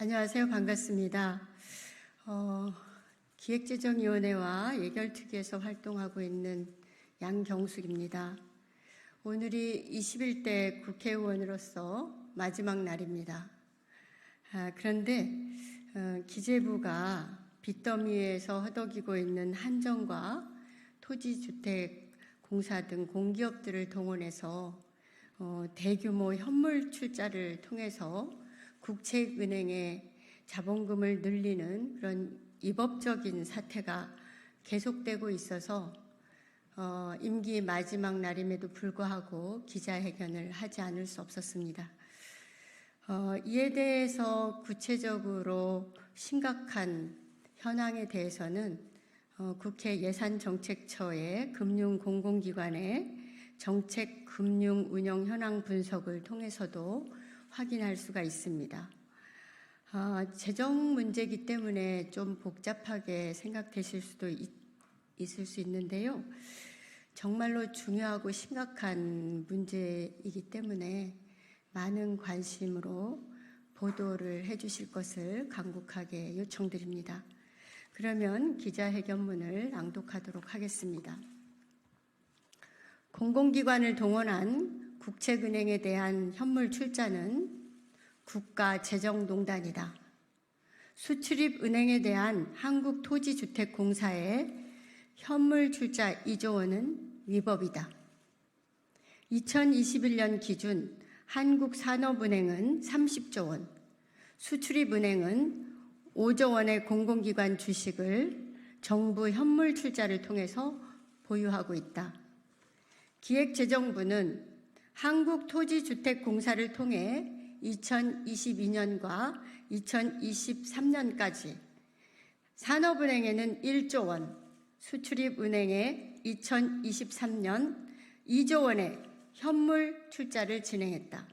안녕하세요. 반갑습니다. 어, 기획재정위원회와 예결특위에서 활동하고 있는 양경숙입니다. 오늘이 21대 국회의원으로서 마지막 날입니다. 아, 그런데 어, 기재부가 빚더미에서 허덕이고 있는 한정과 토지주택 공사 등 공기업들을 동원해서 어, 대규모 현물 출자를 통해서 국책은행의 자본금을 늘리는 그런 위법적인 사태가 계속되고 있어서 어, 임기 마지막 날임에도 불구하고 기자회견을 하지 않을 수 없었습니다. 어, 이에 대해서 구체적으로 심각한 현황에 대해서는 어, 국회 예산정책처의 금융공공기관의 정책 금융 운영 현황 분석을 통해서도 확인할 수가 있습니다. 아, 재정 문제이기 때문에 좀 복잡하게 생각되실 수도 있, 있을 수 있는데요. 정말로 중요하고 심각한 문제이기 때문에 많은 관심으로 보도를 해주실 것을 간곡하게 요청드립니다. 그러면 기자회견문을 낭독하도록 하겠습니다. 공공기관을 동원한 국책은행에 대한 현물 출자는 국가재정농단이다. 수출입은행에 대한 한국토지주택공사의 현물 출자 2조 원은 위법이다. 2021년 기준 한국산업은행은 30조 원, 수출입은행은 5조 원의 공공기관 주식을 정부 현물 출자를 통해서 보유하고 있다. 기획재정부는 한국토지주택공사를 통해 2022년과 2023년까지 산업은행에는 1조 원, 수출입은행에 2023년 2조 원의 현물 출자를 진행했다.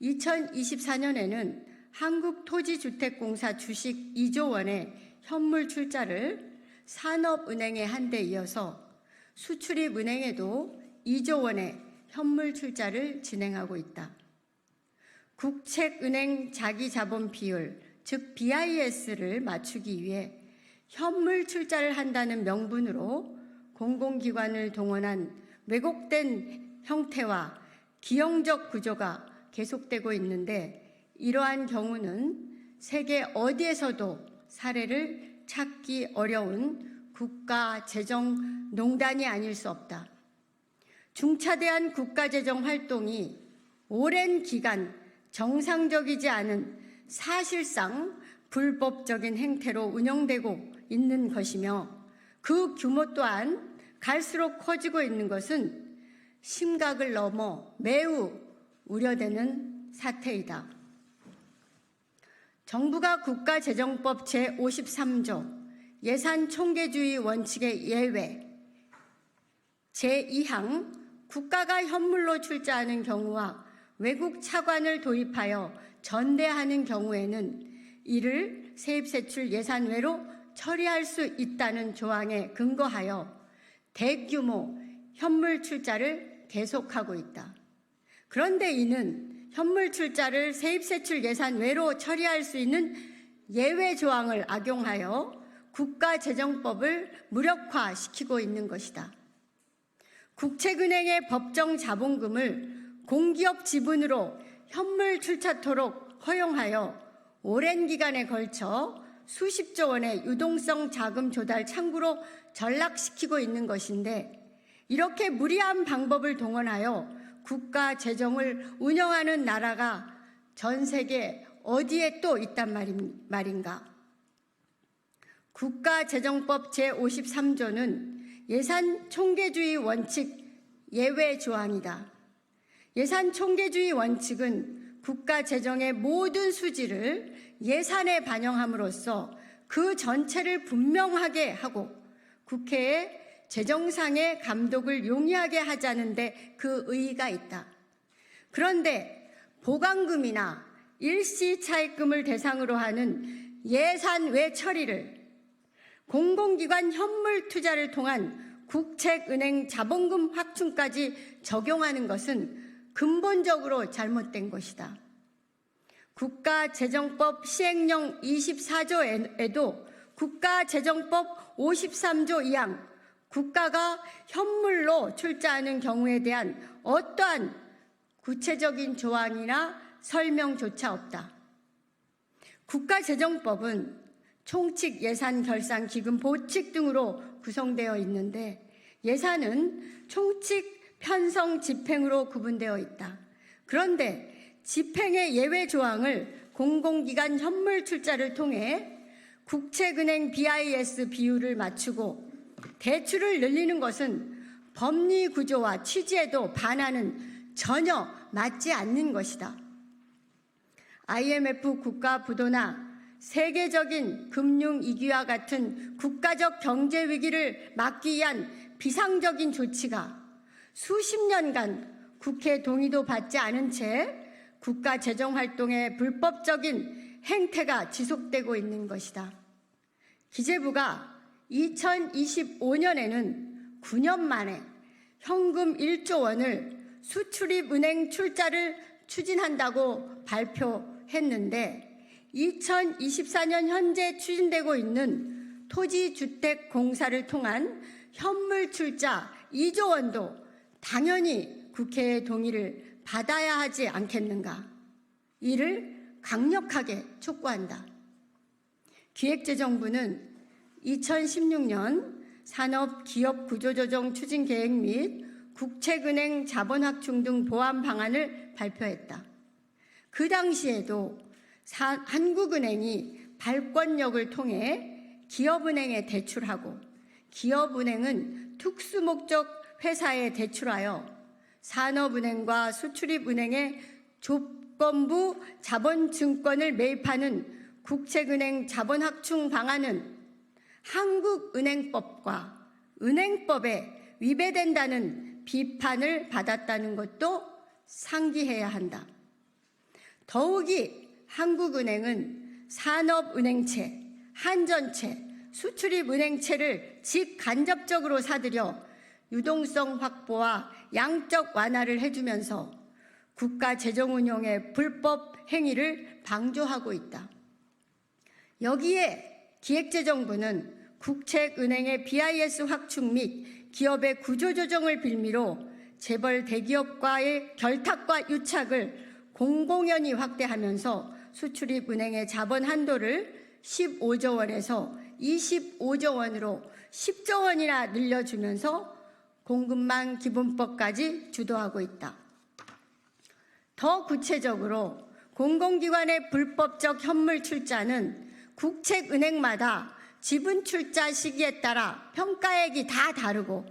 2024년에는 한국토지주택공사 주식 2조 원의 현물 출자를 산업은행에 한데 이어서 수출입은행에도 2조 원의 현물 출자를 진행하고 있다. 국책은행 자기자본 비율, 즉 BIS를 맞추기 위해 현물 출자를 한다는 명분으로 공공기관을 동원한 왜곡된 형태와 기형적 구조가 계속되고 있는데 이러한 경우는 세계 어디에서도 사례를 찾기 어려운 국가 재정 농단이 아닐 수 없다. 중차대한 국가재정 활동이 오랜 기간 정상적이지 않은 사실상 불법적인 행태로 운영되고 있는 것이며 그 규모 또한 갈수록 커지고 있는 것은 심각을 넘어 매우 우려되는 사태이다. 정부가 국가재정법 제53조 예산 총계주의 원칙의 예외 제2항 국가가 현물로 출자하는 경우와 외국 차관을 도입하여 전대하는 경우에는 이를 세입세출 예산외로 처리할 수 있다는 조항에 근거하여 대규모 현물 출자를 계속하고 있다. 그런데 이는 현물 출자를 세입세출 예산 외로 처리할 수 있는 예외 조항을 악용하여 국가재정법을 무력화시키고 있는 것이다. 국책은행의 법정 자본금을 공기업 지분으로 현물 출자토록 허용하여 오랜 기간에 걸쳐 수십조 원의 유동성 자금 조달 창구로 전락시키고 있는 것인데 이렇게 무리한 방법을 동원하여 국가 재정을 운영하는 나라가 전 세계 어디에 또 있단 말인가? 국가재정법 제53조는 예산 총계주의 원칙 예외 조항이다. 예산 총계주의 원칙은 국가 재정의 모든 수지를 예산에 반영함으로써 그 전체를 분명하게 하고 국회에 재정상의 감독을 용이하게 하자는데 그 의의가 있다. 그런데 보강금이나 일시 차입금을 대상으로 하는 예산 외 처리를 공공기관 현물 투자를 통한 국책은행 자본금 확충까지 적용하는 것은 근본적으로 잘못된 것이다. 국가재정법 시행령 24조에도 국가재정법 53조 2항 국가가 현물로 출자하는 경우에 대한 어떠한 구체적인 조항이나 설명조차 없다. 국가재정법은 총칙 예산 결산 기금 보칙 등으로 구성되어 있는데 예산은 총칙 편성 집행으로 구분되어 있다. 그런데 집행의 예외 조항을 공공기관 현물 출자를 통해 국책은행 BIS 비율을 맞추고 대출을 늘리는 것은 법리 구조와 취지에도 반하는 전혀 맞지 않는 것이다. IMF 국가 부도나 세계적인 금융 위기와 같은 국가적 경제 위기를 막기 위한 비상적인 조치가 수십 년간 국회 동의도 받지 않은 채 국가 재정 활동의 불법적인 행태가 지속되고 있는 것이다. 기재부가 2025년에는 9년 만에 현금 1조 원을 수출입 은행 출자를 추진한다고 발표했는데 2024년 현재 추진되고 있는 토지주택 공사를 통한 현물 출자 2조 원도 당연히 국회의 동의를 받아야 하지 않겠는가. 이를 강력하게 촉구한다. 기획재정부는 2016년 산업기업구조조정 추진계획 및 국책은행 자본확충 등 보완 방안을 발표했다. 그 당시에도 사- 한국은행이 발권력을 통해 기업은행에 대출하고 기업은행은 특수목적 회사에 대출하여 산업은행과 수출입은행에 조건부 자본증권을 매입하는 국책은행 자본확충 방안은 한국은행법과 은행법에 위배된다는 비판을 받았다는 것도 상기해야 한다. 더욱이 한국은행은 산업은행체, 한전체, 수출입은행체를 직간접적으로 사들여 유동성 확보와 양적 완화를 해주면서 국가 재정 운용의 불법 행위를 방조하고 있다. 여기에 기획재정부는 국책은행의 BIS 확충 및 기업의 구조조정을 빌미로 재벌 대기업과의 결탁과 유착을 공공연히 확대하면서 수출입 은행의 자본 한도를 15조 원에서 25조 원으로 10조 원이나 늘려주면서 공급망 기본법까지 주도하고 있다. 더 구체적으로 공공기관의 불법적 현물 출자는 국책은행마다 지분 출자 시기에 따라 평가액이 다 다르고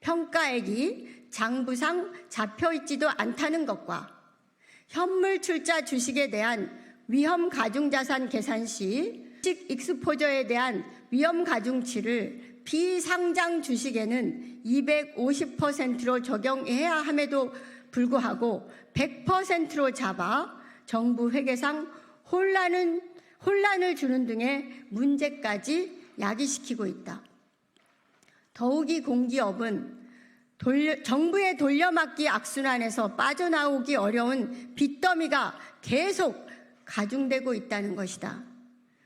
평가액이 장부상 잡혀 있지도 않다는 것과 현물 출자 주식에 대한 위험 가중자산 계산 시 주식 익스포저에 대한 위험 가중치를 비상장 주식에는 250%로 적용해야 함에도 불구하고 100%로 잡아 정부 회계상 혼란은 혼란을 주는 등의 문제까지 야기시키고 있다. 더욱이 공기업은 돌려- 정부의 돌려막기 악순환에서 빠져나오기 어려운 빚더미가 계속 가중되고 있다는 것이다.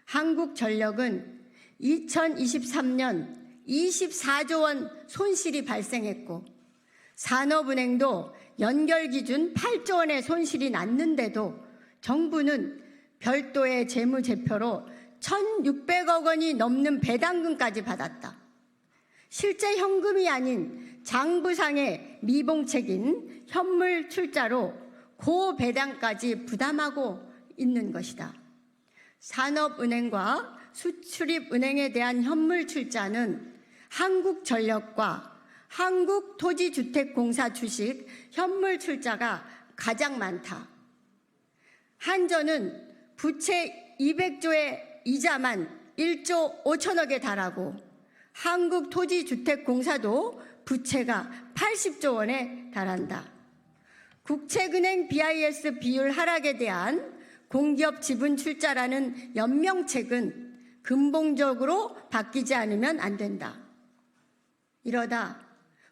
한국전력은 2023년 24조 원 손실이 발생했고 산업은행도 연결 기준 8조 원의 손실이 났는데도 정부는 별도의 재무제표로 1,600억 원이 넘는 배당금까지 받았다. 실제 현금이 아닌 장부상의 미봉책인 현물 출자로 고배당까지 부담하고 있는 것이다. 산업은행과 수출입은행에 대한 현물 출자는 한국전력과 한국토지주택공사 주식 현물 출자가 가장 많다. 한전은 부채 200조의 이자만 1조 5천억에 달하고 한국토지주택공사도 부채가 80조 원에 달한다. 국책은행 BIS 비율 하락에 대한 공기업 지분 출자라는 연명책은 근본적으로 바뀌지 않으면 안 된다. 이러다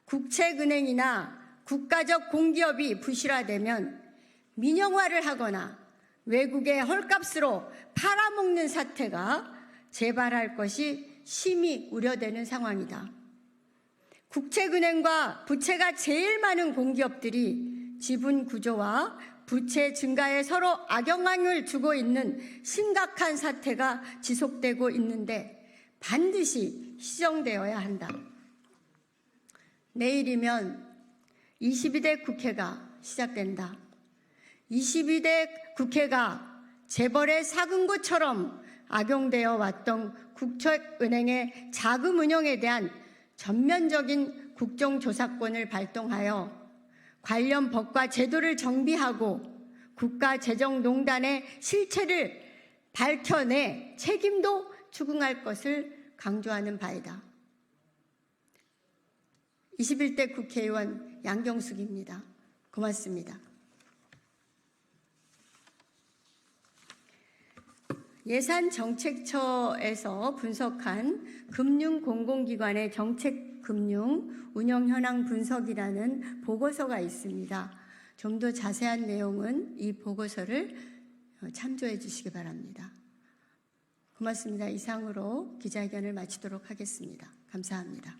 국책은행이나 국가적 공기업이 부실화되면 민영화를 하거나 외국의 헐값으로 팔아먹는 사태가 재발할 것이 심히 우려되는 상황이다. 국책은행과 부채가 제일 많은 공기업들이 지분 구조와 부채 증가에 서로 악영향을 주고 있는 심각한 사태가 지속되고 있는데 반드시 시정되어야 한다. 내일이면 22대 국회가 시작된다. 22대 국회가 재벌의 사금고처럼 악용되어 왔던 국책은행의 자금 운용에 대한 전면적인 국정조사권을 발동하여 관련 법과 제도를 정비하고 국가재정농단의 실체를 밝혀내 책임도 추궁할 것을 강조하는 바이다. 21대 국회의원 양경숙입니다. 고맙습니다. 예산정책처에서 분석한 금융공공기관의 정책 금융 운영 현황 분석이라는 보고서가 있습니다. 좀 더 자세한 내용은 이 보고서를 참조해 주시기 바랍니다. 고맙습니다. 이상으로 기자회견을 마치도록 하겠습니다. 감사합니다.